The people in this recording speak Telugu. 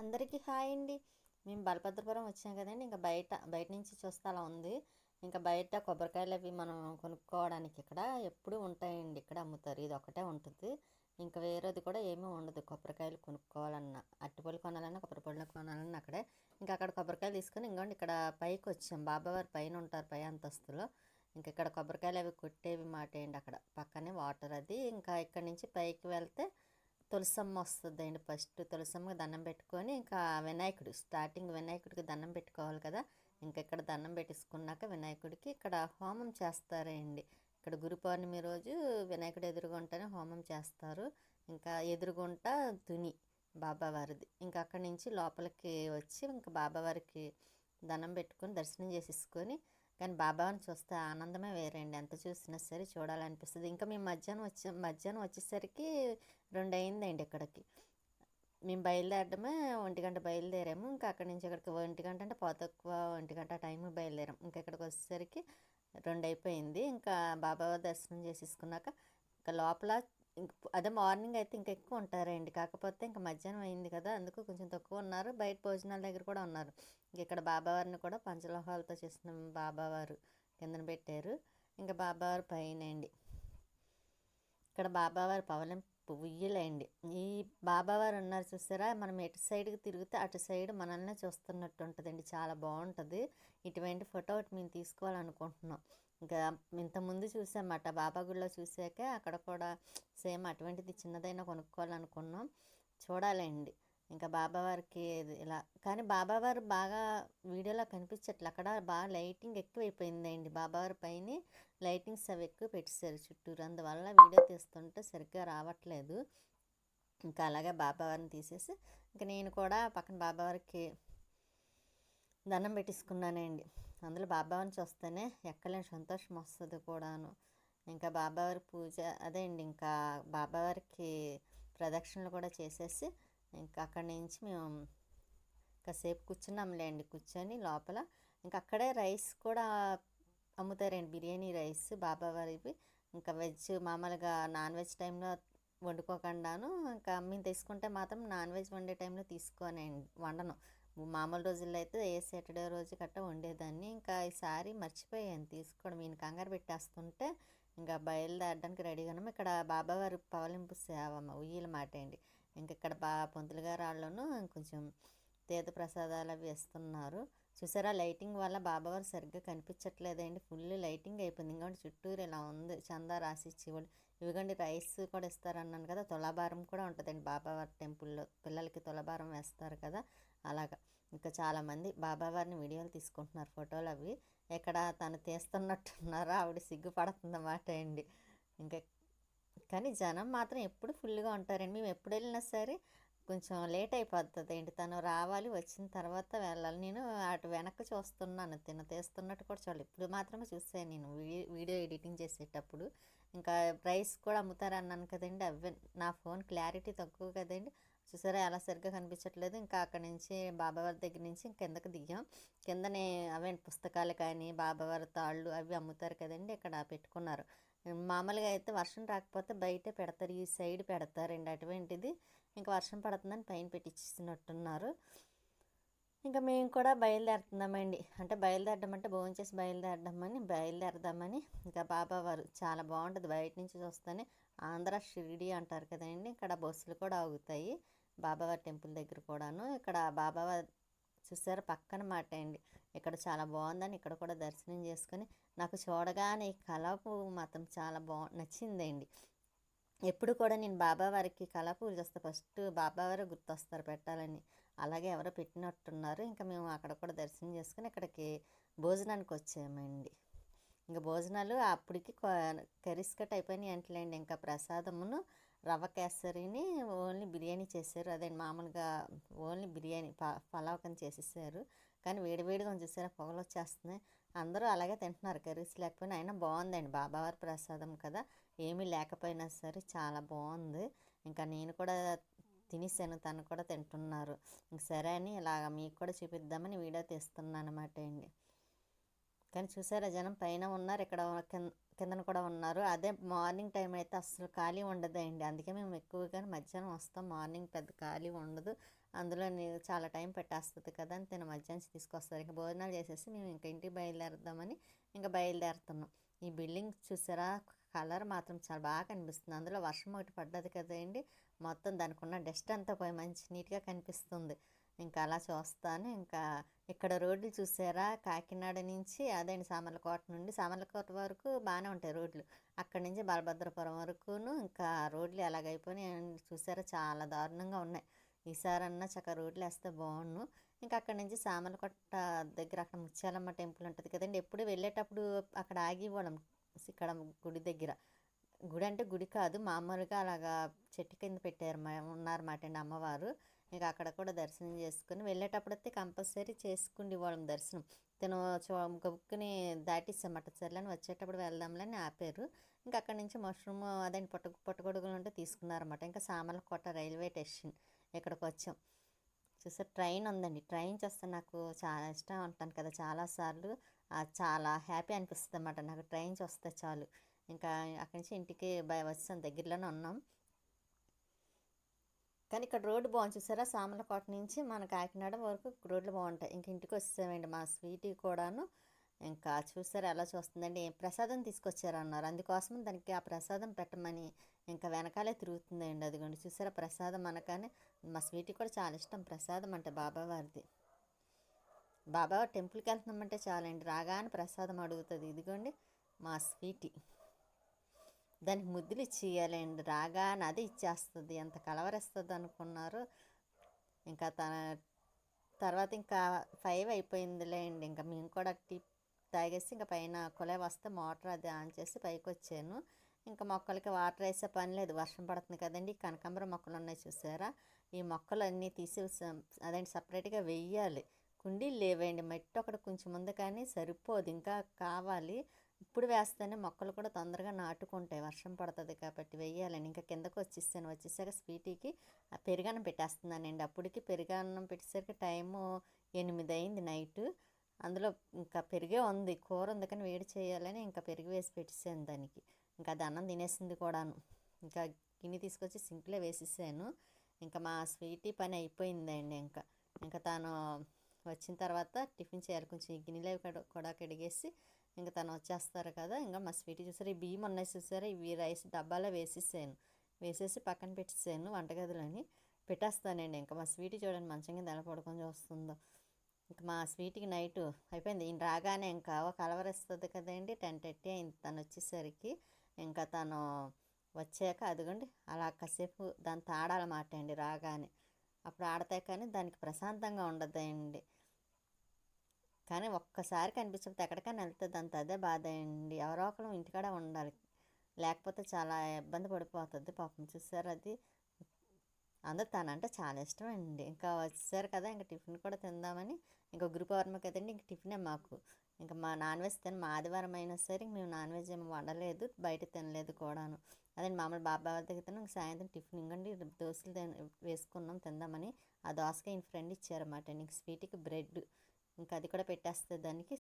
అందరికీ హాయ్ అండి. మేము బలభద్రపురం వచ్చాం కదండి. ఇంకా బయట బయట నుంచి చూస్తే అలా ఉంది. ఇంకా బయట కొబ్బరికాయలు అవి మనం కొనుక్కోవడానికి ఇక్కడ ఎప్పుడూ ఉంటాయండి. ఇక్కడ అమ్ముతారు. ఇది ఒకటే ఉంటుంది. ఇంకా వేరేది కూడా ఏమీ ఉండదు. కొబ్బరికాయలు కొనుక్కోవాలన్నా అరటిపళ్ళు కొనాలన్నా కొబ్బరి పళ్ళు కొనాలన్నా అక్కడే. ఇంకా అక్కడ కొబ్బరికాయలు తీసుకొని ఇంకోండి ఇక్కడ పైకి వచ్చాం. బాబావారి పైన ఉంటారు పై అంతస్తులో. ఇంకా ఇక్కడ కొబ్బరికాయలు అవి కొట్టేవి మాట ఏంటి అక్కడ? పక్కనే వాటర్ అది. ఇంకా ఇక్కడ నుంచి పైకి వెళ్తే తులసమ్మ వస్తుంది అండి ఫస్ట్. తులసమ్మకి దండం పెట్టుకొని ఇంకా వినాయకుడు స్టార్టింగ్ వినాయకుడికి దండం పెట్టుకోవాలి కదా. ఇంకా ఇక్కడ దండం పెట్టేసుకున్నాక వినాయకుడికి ఇక్కడ హోమం చేస్తారండి. ఇక్కడ గురు పౌర్ణమి రోజు వినాయకుడు ఎదురుగుంటనే హోమం చేస్తారు. ఇంకా ఎదురుగుంట తుని బాబావారిది ఇంకా అక్కడి నుంచి లోపలికి వచ్చి ఇంకా బాబావారికి దండం పెట్టుకొని దర్శనం చేసేసుకొని కానీ బాబాని చూస్తే ఆనందమే వేరండి. ఎంత చూసినా సరే చూడాలనిపిస్తుంది. ఇంకా మేము మధ్యాహ్నం వచ్చే మధ్యాహ్నం వచ్చేసరికి రెండు అయిందండి ఇక్కడికి. మేము బయలుదేరడమే ఒంటి గంట బయలుదేరాము. ఇంకా అక్కడి నుంచి ఇక్కడికి ఒంటి గంట అంటే పోతక్కువ ఒంటి గంట టైం బయలుదేరాము. ఇంకా ఇక్కడికి వచ్చేసరికి రెండు అయిపోయింది ఇంకా బాబా దర్శనం చేసేసుకున్నాక ఇంకా లోపల అదే మార్నింగ్ అయితే ఇంకా ఎక్కువ ఉంటారండి. కాకపోతే ఇంకా మధ్యాహ్నం అయింది కదా అందుకు కొంచెం తక్కువ ఉన్నారు. బయట భోజనాల దగ్గర కూడా ఉన్నారు. ఇంక ఇక్కడ బాబావారిని కూడా పంచలోహాలతో చేసిన బాబావారు కిందన పెట్టారు. ఇంకా బాబావారు పైన అండి. ఇక్కడ బాబావారి పవలం ఉయ్యలేండి ఈ బాబావారు ఉన్నారు చూసారా? మనం ఎటు సైడ్కి తిరిగితే అటు సైడ్ మనల్ని చూస్తున్నట్టు ఉంటుందండి చాలా బాగుంటుంది ఇటువంటి ఫోటో ఒకటి మేము తీసుకోవాలనుకుంటున్నాం. ఇంకా ఇంతకుముందు చూసామట బాబా గుడిలో చూసాక అక్కడ కూడా సేమ్ అటువంటిది చిన్నదైనా కొనుక్కోవాలనుకున్నాం. చూడాలండి. ఇంకా బాబావారికి ఇలా. కానీ బాబావారు బాగా వీడియోలో కనిపించట్లే. అక్కడ బాగా లైటింగ్ ఎక్కువైపోయిందండి. బాబావారి పైన లైటింగ్స్ అవి ఎక్కువ పెట్టేశారు చుట్టూరు. అందువల్ల వీడియో తీస్తుంటే సరిగ్గా రావట్లేదు. ఇంకా అలాగే బాబావారిని తీసేసి ఇంకా నేను కూడా పక్కన బాబావారికి దండం పెట్టేసుకున్నానండి. అందులో బాబావారిని చూస్తేనే ఎక్కలేని సంతోషం వస్తుంది కూడాను. ఇంకా బాబావారి పూజ అదే అండి. ఇంకా బాబావారికి ప్రదక్షిణలు కూడా చేసేసి ఇంకా అక్కడి నుంచి మేము కాసేపు కూర్చున్నాంలేండి కూర్చొని లోపల ఇంకా అక్కడే రైస్ కూడా అమ్ముతారండి బిర్యానీ రైస్ బాబా వారికి ఇంకా వెజ్ మామూలుగా నాన్ వెజ్ టైంలో వండుకోకుండాను ఇంకా మేము తీసుకుంటే మాత్రం నాన్ వెజ్ వండే టైంలో తీసుకోనండి వండను. మామూలు రోజుల్లో అయితే ఏ సాటర్డే రోజు గట్టా వండేదాన్ని. ఇంకా ఈసారి మర్చిపోయాను తీసుకోవడం. ఈయన కంగారు పెట్టేస్తుంటే ఇంకా బయలుదేరడానికి రెడీగా ఉన్నాము ఇక్కడ బాబావారి పవలింపు సేవ ఉయ్యల మాట అండి. ఇంక ఇక్కడ బా పొంతులు గారు వాళ్ళను కొంచెం తీర్థ ప్రసాదాలు అవి ఇస్తున్నారు చూసారా? లైటింగ్ వల్ల బాబావారు సరిగ్గా కనిపించట్లేదండి. ఫుల్ లైటింగ్ అయిపోయింది. ఇంకోటి చుట్టూరు ఇలా ఉంది. చందా రాసి ఇచ్చేవాడు ఇవిగోండి రైస్ కూడా ఇస్తారన్నాను కదా. తులాభారం కూడా ఉంటుందండి బాబావారి టెంపుల్లో. పిల్లలకి తులాభారం వేస్తారు కదా. అలాగా. ఇంకా చాలామంది బాబావారిని వీడియోలు తీసుకుంటున్నారు ఫోటోలు అవి. ఇక్కడ తను తీస్తున్నట్టున్నారు ఆవిడ సిగ్గుపడుతుందన్నమాట అండి. ఇంకా కానీ జనం మాత్రం ఎప్పుడు ఫుల్గా ఉంటారండి. మేము ఎప్పుడు వెళ్ళినా సరే కొంచెం లేట్ అయిపోతుంది ఏంటి తను రావాలి వచ్చిన తర్వాత వెళ్ళాలి. నేను అటు వెనక్కి చూస్తున్నాను తిన తీస్తున్నట్టు కూడా చూడాలి. ఇప్పుడు మాత్రమే చూసాను నేను వీడియో ఎడిటింగ్ చేసేటప్పుడు. ఇంకా ప్రైస్ కూడా అమ్ముతారన్నాను కదండి. అవి నా ఫోన్ క్లారిటీ తక్కువ కదండి. చూసారా ఎలా సరిగ్గా కనిపించట్లేదు. ఇంకా అక్కడి నుంచి బాబావారి దగ్గర నుంచి కిందకి దిగాం. కిందనే అవే పుస్తకాలు కానీ బాబావారి తాళ్ళు అవి అమ్ముతారు కదండి. ఇక్కడ పెట్టుకున్నారు. మామూలుగా అయితే వర్షం రాకపోతే బయట పెడతారు ఈ సైడ్ పెడతారండి అటువంటిది ఇంకా వర్షం పడుతుందని పైన పెట్టించినట్టున్నారు ఇంకా మేము కూడా బయలుదేరుతున్నామండి. అంటే బయలుదేరడం అంటే భోజనం చేసి బయలుదేరడమని బయలుదేరదామని ఇంకా బాబావారు చాలా బాగుంటుంది. బయట నుంచి చూస్తేనే ఆంధ్ర షిరిడి అంటారు కదండి. ఇక్కడ బస్సులు కూడా ఆగుతాయి. బాబావారి టెంపుల్ దగ్గర కూడాను. ఇక్కడ బాబావారి చూసారా? పక్కన మాట అండి. ఇక్కడ చాలా బాగుందని ఇక్కడ కూడా దర్శనం చేసుకొని నాకు చూడగానే ఈ కలపు మాత్రం చాలా బా నచ్చిందండి. ఎప్పుడు కూడా నేను బాబావారికి కళాపూలు చేస్తే ఫస్ట్ బాబావారు గుర్తొస్తారు పెట్టాలని. అలాగే ఎవరో పెట్టినట్టున్నారు. ఇంకా మేము అక్కడ కూడా దర్శనం చేసుకుని ఇక్కడికి భోజనానికి వచ్చామండి. ఇంకా భోజనాలు అప్పటికి కరిస్కట్ అయిపోయినాయి అంటలేండి. ఇంకా ప్రసాదమును రవ్వ కేసరిని ఓన్లీ బిర్యానీ చేశారు. అదే మామూలుగా ఓన్లీ బిర్యానీ ప పలావ్ కానీ చేసేసారు. కానీ వేడివేడిగా చూసారా పొగలు వచ్చేస్తున్నాయి. అందరూ అలాగే తింటున్నారు. కర్రీస్ లేకపోయినా అయినా బాగుందండి. బాబావారి ప్రసాదం కదా. ఏమీ లేకపోయినా సరే చాలా బాగుంది. ఇంకా నేను కూడా తినేసాను తను కూడా తింటున్నారు. ఇంక సరే అని ఇలాగ మీకు కూడా చూపిద్దామని వీడియో తీస్తున్నాను అనమాట అండి. కానీ చూసారా జనం పైన ఉన్నారు. ఇక్కడ కింద కిందన కూడా ఉన్నారు. అదే మార్నింగ్ టైం అయితే అసలు ఖాళీ ఉండదండి. అందుకే మేము ఎక్కువగా మధ్యాహ్నం వస్తాం. మార్నింగ్ పెద్ద ఖాళీ ఉండదు. అందులో చాలా టైం పెట్టేస్తుంది కదా అని తిన మధ్యాహ్నం తీసుకొస్తారు. ఇంకా భోజనాలు చేసేసి మేము ఇంకా ఇంటికి బయలుదేరుదామని ఇంకా బయలుదేరుతున్నాం. ఈ బిల్డింగ్ చూసారా? కలర్ మాత్రం చాలా బాగా కనిపిస్తుంది. అందులో వర్షం ఒకటి పడ్డది కదండి. మొత్తం దానికి ఉన్న డస్ట్ అంతా పోయి మంచి నీట్గా కనిపిస్తుంది. ఇంకా అలా చూస్తాను. ఇంకా ఇక్కడ రోడ్లు చూసారా? కాకినాడ నుంచి అదేంటి సామర్లకోట నుండి సామర్లకోట వరకు బాగానే ఉంటాయి రోడ్లు. అక్కడి నుంచి బలభద్రపురం వరకును ఇంకా రోడ్లు ఎలాగైపోయినాయి చూసారా? చాలా దారుణంగా ఉన్నాయి. ఈసారన్నా చక్కగా రోడ్లు వేస్తే బాగుండు. ఇంకా అక్కడ నుంచి సామర్లకోట దగ్గర అక్కడ ముత్యాలమ్మ టెంపుల్ ఉంటుంది కదండి. ఎప్పుడు వెళ్ళేటప్పుడు అక్కడ ఆగివ్వడం ఇక్కడ గుడి దగ్గర. గుడి అంటే గుడి కాదు మామూలుగా అలాగా చెట్టు కింద పెట్టారు ఉన్నారన్నమాట అండి అమ్మవారు. ఇక అక్కడ కూడా దర్శనం చేసుకుని వెళ్ళేటప్పుడు అయితే కంపల్సరీ చేసుకుండి వాళ్ళం దర్శనం. తను చూ గబుక్కుని దాటిస్తామట సర్లేని వచ్చేటప్పుడు వెళ్దాంలే అని ఆపారు. ఇంకా అక్కడి నుంచి మష్రూమ్ అదే పొట్ట పుట్టగొడుగులు ఉంటే తీసుకున్నారన్నమాట. ఇంకా సామర్లకోట రైల్వే స్టేషన్ ఇక్కడికి వచ్చాం. చూసారు ట్రైన్ ఉందండి. ట్రైన్ చూస్తే నాకు చాలా ఇష్టం ఉంటాను కదా. చాలాసార్లు చాలా హ్యాపీ అనిపిస్తుంది అన్నమాట నాకు ట్రైన్ చూస్తే చాలు. ఇంకా అక్కడి నుంచి ఇంటికి బయ వచ్చాం. దగ్గరలోనే ఉన్నాం. కానీ ఇక్కడ రోడ్డు బాగుంది చూసారా? సామలకోట నుంచి మన కాకినాడ వరకు రోడ్లు బాగుంటాయి. ఇంక ఇంటికి వచ్చేసామండి మా స్వీటీ కూడాను. ఇంకా చూసారా ఎలా చూస్తుందండి? ఏం ప్రసాదం తీసుకొచ్చారన్నారు. అందుకోసం దానికి ఆ ప్రసాదం పెట్టమని ఇంకా వెనకాలే తిరుగుతుందండి. అదిగోండి చూసారా? ప్రసాదం అనగానే మా స్వీటీ కూడా చాలా ఇష్టం. ప్రసాదం అంటే బాబావారిది. బాబా టెంపుల్కి వెళ్తున్నామంటే చాలండి. రాగానే ప్రసాదం అడుగుతుంది. ఇదిగోండి మా స్వీటీ. దానికి ముద్దులు ఇచ్చేయాలండి. రాగానే అది ఇచ్చేస్తుంది. ఎంత కలవరిస్తుంది అనుకున్నారు. ఇంకా తన తర్వాత ఇంకా ఫైవ్ అయిపోయిందిలే అండి ఇంకా మేము కూడా టీ తాగేసి ఇంకా పైన కులే వస్తే మోటార్ అది ఆన్ చేసి పైకి వచ్చాను ఇంకా మొక్కలకి వాటర్ వేసే పని లేదు. వర్షం పడుతుంది కదండి. కనకాంబర మొక్కలు ఉన్నాయి చూసారా? ఈ మొక్కలు అన్నీ తీసి అదేంటి సపరేట్గా వెయ్యాలి కుండీలు లేవేయండి మట్టి ఒకటి కొంచెం ఉంది కానీ సరిపోదు. ఇంకా కావాలి. ఇప్పుడు వేస్తేనే మొక్కలు కూడా తొందరగా నాటుకుంటాయి. వర్షం పడుతుంది కాబట్టి వేయాలని. ఇంకా కిందకు వచ్చేసాను. వచ్చేసాక స్వీటీకి ఆ పెరుగన్నం పెట్టేస్తున్నానండి. అప్పటికి పెరుగన్నం పెట్టేసరికి టైము ఎనిమిది అయింది నైట్. అందులో ఇంకా పెరిగే ఉంది. కూర ఉంది కానీ వేడి చేయాలని ఇంకా పెరుగు వేసి పెట్టేసాను దానికి. ఇంకా అది అన్నం తినేసింది కూడాను. ఇంకా గిన్నె తీసుకొచ్చి సింక్లో వేసేసాను. ఇంకా మా స్వీటీ పని అయిపోయిందండి ఇంకా. ఇంకా తను వచ్చిన తర్వాత టిఫిన్ చేయాలి. కొంచెం గిన్నెలు కూడా- కూడా కడిగేసి ఇంకా తను వచ్చేస్తారు కదా ఇంకా మా స్వీట్ చూసారు ఈ బియ్యం ఉన్నాయి చూసారా ఇవి రైస్ డబ్బాలో వేసేసాను. వేసేసి పక్కన పెట్టేసాను వంటగదిలోని. పెట్టేస్తానండి ఇంకా మా స్వీట్ చూడండి మంచం కింద ఎలా పడుకొని చూస్తుందో. ఇంకా మా స్వీట్కి నైట్ అయిపోయింది. ఈయన రాగానే ఇంకా ఒక కలవరిస్తుంది కదండి టెన్ థర్టీ అయింది తను వచ్చేసరికి. ఇంకా తను వచ్చాక అదిగోండి అలా కాసేపు దాంతో తాడాలన్నమాట అండి రాగానే. అప్పుడు ఆడతాయి కానీ దానికి ప్రశాంతంగా ఉండదండి. కానీ ఒక్కసారి కనిపించకపోతే ఎక్కడికైనా వెళ్తుంది అంత అదే బాధ అండి. ఎవరో ఒకరు ఇంటికాడ ఉండాలి. లేకపోతే చాలా ఇబ్బంది పడిపోతుంది పాపం. చూసారు అది? అందరు తనంటే చాలా ఇష్టం అండి. ఇంకా వచ్చారు కదా ఇంకా టిఫిన్ కూడా తిందామని. ఇంకా గ్రూప్ వర్మ కదండి ఇంక టిఫినే మాకు. ఇంకా మా నాన్ వెజ్ తిన మా ఆదివారం అయినా సరే మేము నాన్ వెజ్ ఏమి వండలేదు బయట తినలేదు కూడాను. అదే మామూలు బాబా వాళ్ళ దగ్గర తిన్నాం. ఇంక సాయంత్రం టిఫిన్ ఇంకండి దోశలు తిన వేసుకున్నాం తిందామని. ఆ దోసకాయ ఇంక ఫ్రెండ్ ఇచ్చారన్నమాట ఇంక స్వీట్కి బ్రెడ్. ఇంకా అది కూడా పెట్టేస్తే దానికి